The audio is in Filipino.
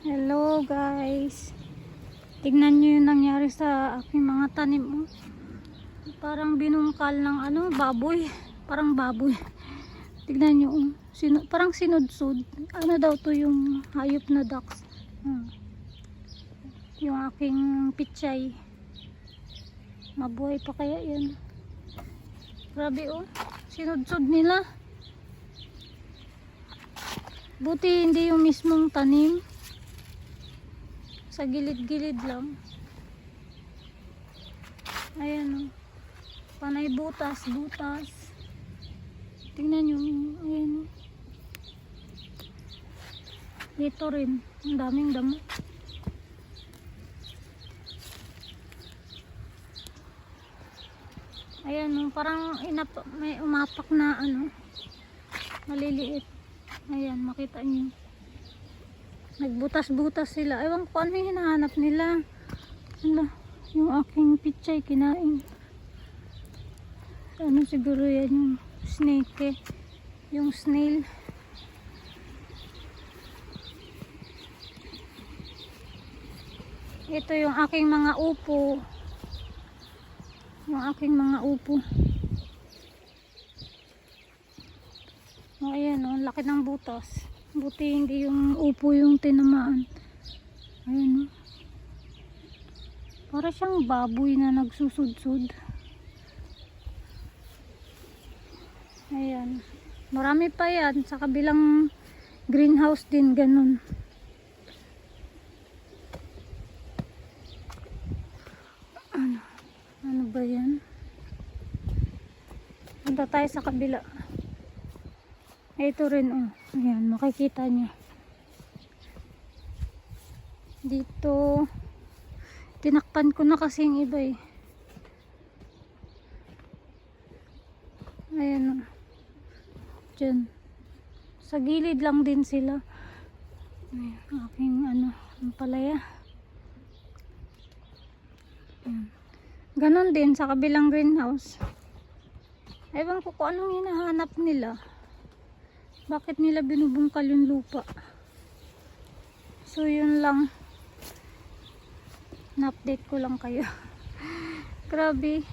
Hello guys. Tignan nyo yung nangyari sa aking mga tanim. Oh. Parang binungkal ng ano, baboy. Parang baboy. Tignan nyo. Oh. Sino, parang sinudsud. Ano daw to yung hayop na ducks. Hmm. Yung aking pichay. Mabuhay pa kaya yan. Grabe oh. Sinudsud nila. Buti hindi yung mismong tanim. Sa gilid-gilid lang. Ayan o. Panay butas, butas. Tingnan nyo. Ayan o. Dito rin. Ang daming damo. Ayan o. Parang inap may umapak na ano. Maliliit. Ayan, makita nyo. Nagbutas-butas sila. Ewan ko ano yung hinahanap nila. Ano, yung aking pichay kinain. Ano siguro yan yung snake eh. Yung snail. Ito yung aking mga upo. Yung aking mga upo. Oh, ayan oh, laki ng butas. Buti hindi yung upo yung tinamaan. Ayan oh. Para siyang baboy na nagsusudsud. Ayan. Marami pa yan. Sa kabilang greenhouse din ganun. Ano? Ano ba yan? Punta tayo sa kabila. Ito rin oh. Ayan, makikita nyo. Dito tinakpan ko na kasi yung iba eh. Ayan oh. Diyan. Sa gilid lang din sila. Ayan, aking ano, palaya. Ayan. Ganon din sa kabilang greenhouse. Ewan ko kung anong hinahanap nila. Bakit nila binubungkal yung lupa? So yun lang. Na-update ko lang kayo. Grabe.